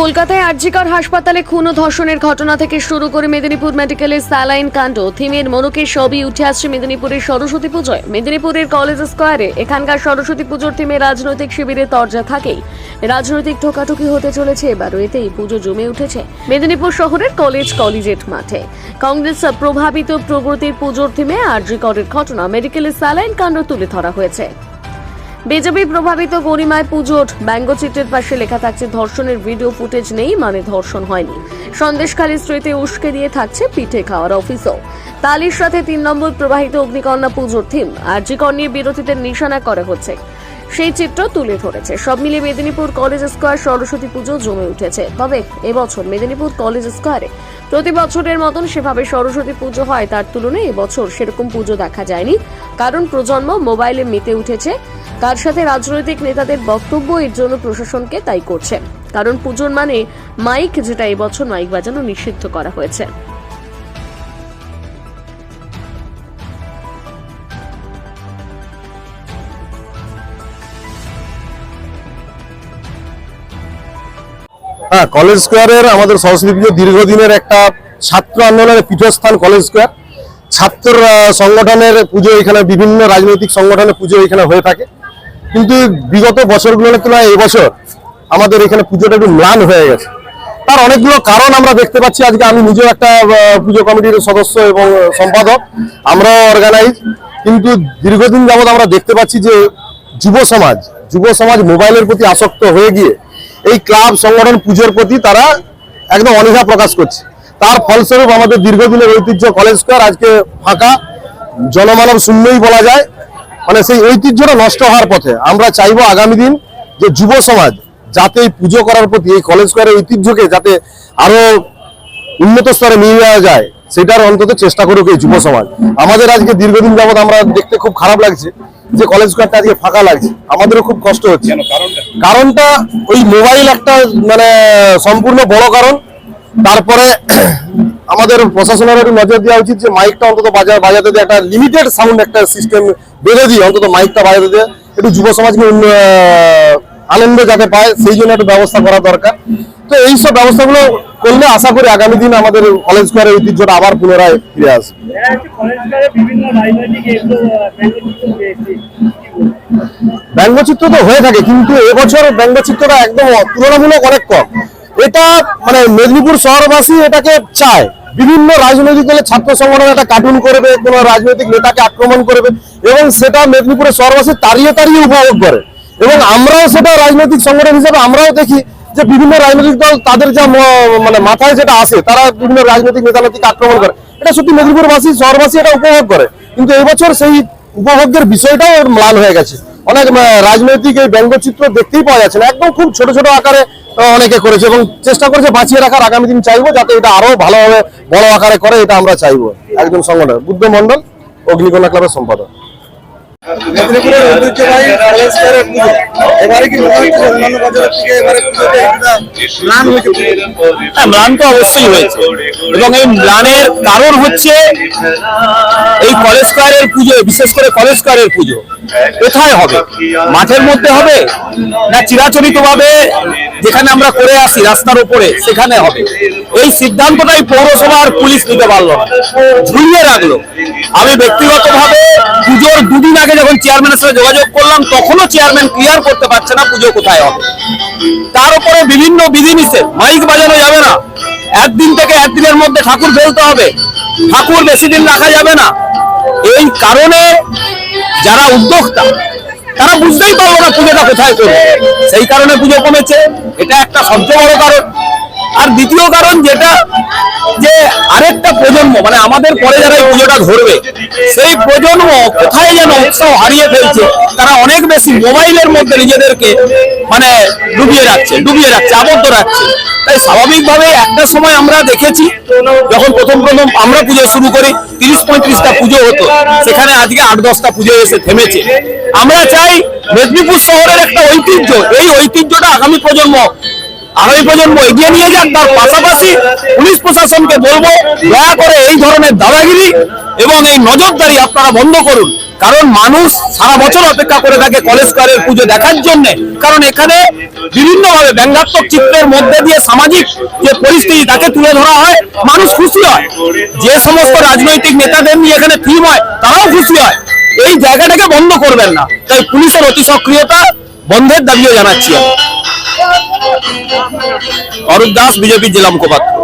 কলকাতায় আরজিকর হাসপাতালে খুন ও ধর্ষণের ঘটনা থেকে শুরু করে মেদিনীপুর মেডিকেলের স্যালাইন কাণ্ড, থিমের মনোকে সবই উঠে আসছে মেদিনীপুরের সরস্বতী পুজোয়। মেদিনীপুরের কলেজ স্কোয়ারে এখানকার সরস্বতী পুজোর থিমে রাজনৈতিক শিবিরে তরজা থাকেই। রাজনৈতিক ঠোকাঠুকি হতে চলেছে, এবারও এতেই পুজো জমে উঠেছে মেদিনীপুর শহরের কলেজ কলেজেট মাঠে। কংগ্রেস প্রভাবিত প্রগতির পুজোর থিমে আরজিকরের ঘটনা, মেডিকেলের স্যালাইন কাণ্ড তুলে ধরা হয়েছে। বিজেপি প্রভাবিত গরিমায় পুজোর ব্যঙ্গচিত্রের পাশে লেখা থাকছে, ধর্ষণের ভিডিও ফুটেজ নেই মানে ধর্ষণ হয়নি। সন্দেশখালী স্মৃতি উস্কে দিয়ে থাকছে পিঠে খাওয়ার অফিসও। তালির সাথে তিন নম্বর প্রবাহিত অগ্নিকন্যা পুজোর থিম আরজিকর নিয়ে বিরোধীদের নিশানা করা হচ্ছে। সেই চিত্র তুলে ধরেছে। সব মিলিয়ে মেদিনীপুর কলেজ স্কোয়ার সরস্বতী পুজো জমে উঠেছে। তবে এবছর মেদিনীপুর কলেজ স্কোয়ারে প্রতি বছরের মতন সেভাবে সরস্বতী পুজো হয় তার তুলনায় এবছর সেরকম পুজো দেখা যায়নি। কারণ প্রজন্ম মোবাইলে মেতে উঠেছে। তার সাথে রাজনৈতিক নেতাদের বক্তব্য এর জন্য প্রশাসনকে তাই করছে। কারণ পুজোর মানে মাইক, যেটা এবছর মাইক বাজানো নিষিদ্ধ করা হয়েছে। হ্যাঁ কলেজ স্কোয়ারের আমাদের সরস্বতী পুজো দীর্ঘদিনের একটা ছাত্র আন্দোলনের পীঠস্থান কলেজ স্কোয়ার। ছাত্র সংগঠনের পুজো এখানে, বিভিন্ন রাজনৈতিক সংগঠনের পুজো এখানে হয়ে থাকে। কিন্তু বিগত বছরগুলোর তুলনায় এবছর আমাদের এখানে পুজোটা একটু ম্লান হয়ে গেছে। তার অনেকগুলো কারণ আমরা দেখতে পাচ্ছি। আজকে আমি নিজেও একটা পুজো কমিটির সদস্য এবং সম্পাদক। আমরাও অর্গানাইজ কিন্তু দীর্ঘদিন যাবৎ আমরা দেখতে পাচ্ছি যে যুব সমাজ যুব সমাজ মোবাইলের প্রতি আসক্ত হয়ে গিয়ে এই ক্লাব, সংগঠন, পুজোর প্রতি তারা একদম অনীহা প্রকাশ করছে। তার ফলস্বরূপ আমাদের দীর্ঘদিনের ঐতিহ্য কলেজ স্কোয়ার আজকে ফাঁকা। জনমানব শূন্যই বলা যায়। মানে সেই ঐতিহ্যটা নষ্ট হওয়ার পথে আমরা চাইব আগামী দিন যে যুব সমাজ যাতে এই পুজো করার প্রতি এই কলেজ স্কোয়ারের ঐতিহ্যকে যাতে আরও উন্নত স্তরে নিয়ে যাওয়া যায় সেটার অন্তত চেষ্টা করুক এই যুব সমাজ। আমাদের আজকে দীর্ঘদিন যাবত আমরা দেখতে খুব খারাপ লাগছে যে কলেজ স্কোয়ারটা আজকে ফাঁকা লাগছে। আমাদেরও খুব কষ্ট হচ্ছে। কারণটা ওই মোবাইল একটা মানে সম্পূর্ণ বড় কারণ। তারপরে আমাদের প্রশাসনের একটু নজর দেওয়া উচিত যে মাইকটা অন্তত বাজা বাজাতে দিয়ে একটা লিমিটেড সাউন্ড একটা সিস্টেম বেঁধে দিয়ে অন্তত মাইকটা বাজাতে দিয়ে একটু যুব সমাজকে আনন্দ যাতে পায় সেই জন্য একটু ব্যবস্থা করা দরকার। তো এইসব ব্যবস্থাগুলো করলে আশা করি আগামী দিন আমাদের কলেজ স্কোয়ারের ঐতিহ্যটা আবার পুনরায় ফিরে আসবে। ব্যঙ্গচিত্র তো হয়ে থাকে কিন্তু এবছর ব্যঙ্গচিত্রটা একদম তুলনামূলক অনেক কম। এটা মানে মেদিনীপুর শহরবাসী এটাকে চায়। বিভিন্ন রাজনৈতিক দলের ছাত্র সংগঠন একটা কার্টুন করবে, কোনো রাজনৈতিক নেতাকে আক্রমণ করবে, এবং সেটা মেদিনীপুরের শহরবাসী তাড়িয়ে তাড়িয়ে উপভোগ করে। এবং আমরাও সেটা রাজনৈতিক সংগঠন হিসেবে আমরাও দেখি যে বিভিন্ন রাজনৈতিক দল তাদের যা মানে মাথায় যেটা আসে, তারা বিভিন্ন রাজনৈতিক নেতা নেত্রীকে আক্রমণ করে। এটা সত্যি মেদিনীপুরবাসী, শহরবাসী এটা উপভোগ করে। কিন্তু এবছর সেই উপভোগের বিষয়টাও ম্লান হয়ে গেছে। অনেক রাজনৈতিক এই ব্যঙ্গচিত্র দেখতেই পাওয়া যাচ্ছে না। একদম খুব ছোট ছোট আকারে অনেকে করেছে এবং চেষ্টা করেছে বাঁচিয়ে রাখার আগামী দিন চাইব, যাতে এটা আরও ভালোভাবে বড় আকারে করে, এটা আমরা চাইব। একজন সংগঠন বুদ্ধ মন্ডল অগ্নিকন্যা ক্লাবের সম্পাদক। ম্লান হ্যাঁ তো অবশ্যই হয়েছে। এবং এই ম্লানের কারণ হচ্ছে এই কলেজ স্কোয়ারের পুজো, বিশেষ করে কলেজ স্কোয়ারের পুজো। কোথায় হবে? মাঠের মধ্যে হবে? না চিরাচরিত ভাবে যেখানে আমরা করে আসি, রাস্তার উপরে, সেখানে হবে? এই সিদ্ধান্তটাই পৌরসভার পুলিশ নিতে পারল না। ঝুলিয়ে রাখল। আমি ব্যক্তিগতভাবে পুজোর দুদিন আগে যখন চেয়ারম্যানের সাথে যোগাযোগ করলাম, তখনও চেয়ারম্যান ক্লিয়ার করতে পারছে না পুজো কোথায় হবে। তার উপরে বিভিন্ন বিধিনিষেধ মাইক বাজানো যাবে না। একদিন থেকে একদিনের মধ্যে ঠাকুর ফেলতে হবে। ঠাকুর বেশি দিন রাখা যাবে না। এই কারণে যারা উদ্যোক্তা, তারা বুঝতেই পারল না পুজোটা কোথায় করবে। সেই কারণে পুজো কমেছে। এটা একটা সবচেয়ে বড় কারণ। আর দ্বিতীয় কারণ যেটা, যে আরেকটা প্রজন্ম মানে আমাদের পরে যারা এই পুজোটা ধরবে, সেই প্রজন্ম কোথায় যেন উৎসাহ হারিয়ে ফেলছে, তারা অনেক বেশি মোবাইলের মধ্যে নিজেদেরকে মানে ডুবিয়ে রাখছে ডুবিয়ে রাখছে, আবদ্ধ রাখছে। তাই স্বাভাবিকভাবে একটা সময় আমরা দেখেছি, যখন প্রথম প্রথম আমরা পুজো শুরু করি, তিরিশ পঁয়ত্রিশটা পুজো হতো, সেখানে আজকে আট দশটা পুজো এসে থেমেছে। আমরা চাই মেদিনীপুর শহরের একটা ঐতিহ্য, এই ঐতিহ্যটা আগামী প্রজন্ম আগামী প্রজন্ম এগিয়ে নিয়ে যাক, তার পাশাপাশি পুলিশ প্রশাসনকে বলব, দয়া করে এই ধরনের দাদাগিরি এবং এই নজরদারি আপনারা বন্ধ করুন। কারণ মানুষ সারা বছর অপেক্ষা করে থাকে কলেজ স্কোয়ারের পুজো দেখার জন্য। কারণ এখানে বিভিন্নভাবে ব্যঙ্গাত্মক চিত্রের মধ্যে দিয়ে সামাজিক যে পরিস্থিতি তাকে তুলে ধরা হয়, মানুষ খুশি হয়। যে সমস্ত রাজনৈতিক নেতাদের নিয়ে এখানে থিম হয়, তারাও খুশি হয়। এই জায়গাটাকে বন্ধ করবেন না। তাই পুলিশের অতি সক্রিয়তা বন্ধের দাবিও জানাচ্ছি অরূপ দাস বিজেপি জেলা মুখপাত্র।